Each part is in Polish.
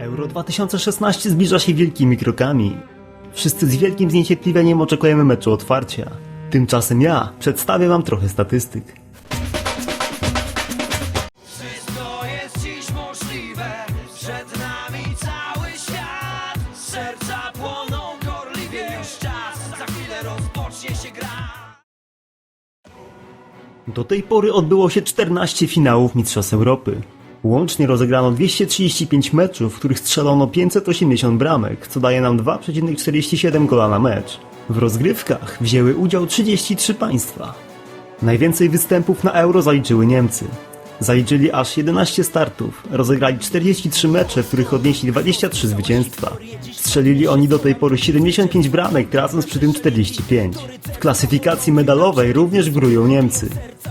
Euro 2016 zbliża się wielkimi krokami. Wszyscy z wielkim zniecierpliwieniem oczekujemy meczu otwarcia. Tymczasem ja przedstawię wam trochę statystyk. Wszystko jest dziś możliwe, przed nami cały świat. Serca płoną gorliwie już czas, za chwilę rozpocznie się gra. Do tej pory odbyło się 14 finałów Mistrzostw Europy. Łącznie rozegrano 235 meczów, w których strzelono 580 bramek, co daje nam 2,47 gola na mecz. W rozgrywkach wzięły udział 33 państwa. Najwięcej występów na Euro zaliczyły Niemcy. Zaliczyli aż 11 startów, rozegrali 43 mecze, w których odnieśli 23 zwycięstwa. Strzelili oni do tej pory 75 bramek, tracąc przy tym 45. W klasyfikacji medalowej również górują Niemcy.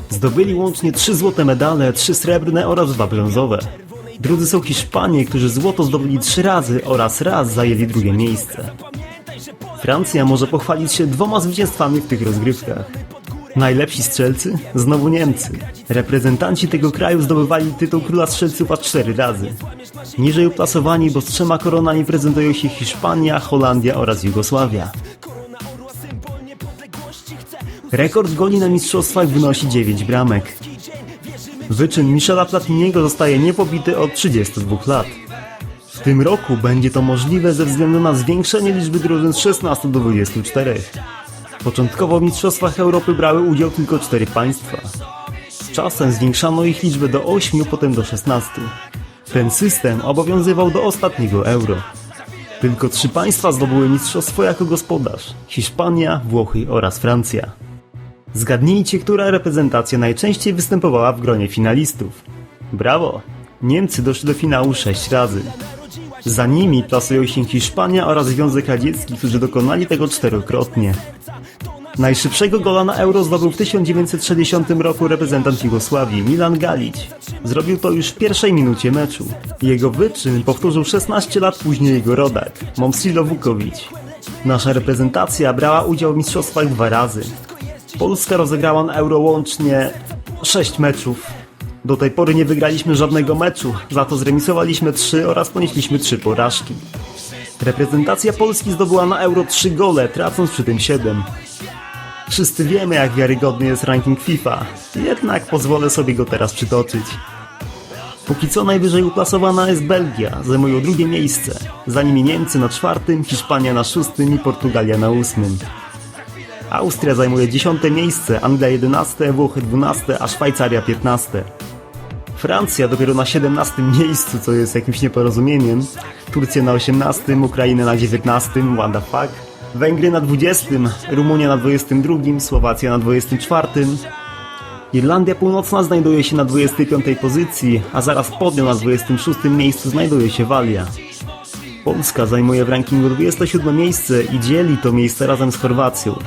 Zdobyli łącznie 3 złote medale, 3 srebrne oraz 2 brązowe. Drudzy są Hiszpanie, którzy złoto zdobyli 3 razy oraz raz zajęli drugie miejsce. Francja może pochwalić się dwoma zwycięstwami w tych rozgrywkach. Najlepsi strzelcy? Znowu Niemcy. Reprezentanci tego kraju zdobywali tytuł króla strzelców aż cztery razy. Niżej uplasowani, bo z trzema koronami prezentują się Hiszpania, Holandia oraz Jugosławia. Rekord goli na mistrzostwach wynosi 9 bramek. Wyczyn Michela Platiniego zostaje niepobity od 32 lat. W tym roku będzie to możliwe ze względu na zwiększenie liczby drużyn z 16 do 24. Początkowo w Mistrzostwach Europy brały udział tylko 4 państwa. Czasem zwiększano ich liczbę do 8, potem do 16. Ten system obowiązywał do ostatniego Euro. Tylko trzy państwa zdobyły mistrzostwo jako gospodarz: Hiszpania, Włochy oraz Francja. Zgadnijcie, która reprezentacja najczęściej występowała w gronie finalistów. Brawo! Niemcy doszli do finału 6 razy. Za nimi plasują się Hiszpania oraz Związek Radziecki, którzy dokonali tego czterokrotnie. Najszybszego gola na Euro zdobył w 1960 roku reprezentant Jugosławii Milan Galić. Zrobił to już w pierwszej minucie meczu. Jego wyczyn powtórzył 16 lat później jego rodak, Momsilo Vukovic. Nasza reprezentacja brała udział w mistrzostwach dwa razy. Polska rozegrała na Euro łącznie 6 meczów. Do tej pory nie wygraliśmy żadnego meczu, za to zremisowaliśmy 3 oraz ponieśliśmy 3 porażki. Reprezentacja Polski zdobyła na Euro 3 gole, tracąc przy tym 7. Wszyscy wiemy, jak wiarygodny jest ranking FIFA, jednak pozwolę sobie go teraz przytoczyć. Póki co najwyżej uplasowana jest Belgia, zajmują drugie miejsce. Za nimi Niemcy na czwartym, Hiszpania na szóstym i Portugalia na ósmym. Austria zajmuje dziesiąte miejsce, Anglia 11, Włochy 12, a Szwajcaria 15. Francja dopiero na 17 miejscu, co jest jakimś nieporozumieniem. Turcja na 18, Ukraina na 19, what the fuck. Węgry na 20, Rumunia na 22, Słowacja na 24. Irlandia Północna znajduje się na 25 pozycji, a zaraz pod nią na 26 miejscu znajduje się Walia. Polska zajmuje w rankingu 27 miejsce i dzieli to miejsce razem z Chorwacją.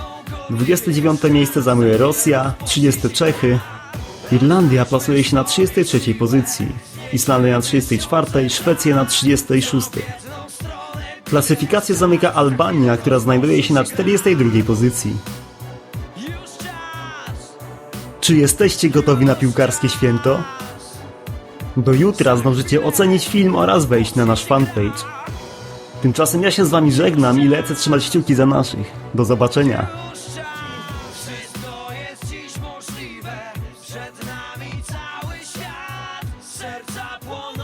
29 miejsce zajmuje Rosja, 30 Czechy. Irlandia plasuje się na 33 pozycji, Islandia na 34, Szwecja na 36. Klasyfikację zamyka Albania, która znajduje się na 42 pozycji. Czy jesteście gotowi na piłkarskie święto? Do jutra zdążycie ocenić film oraz wejść na nasz fanpage. Tymczasem ja się z wami żegnam i lecę trzymać kciuki za naszych. Do zobaczenia. Przed nami cały świat. Serca płoną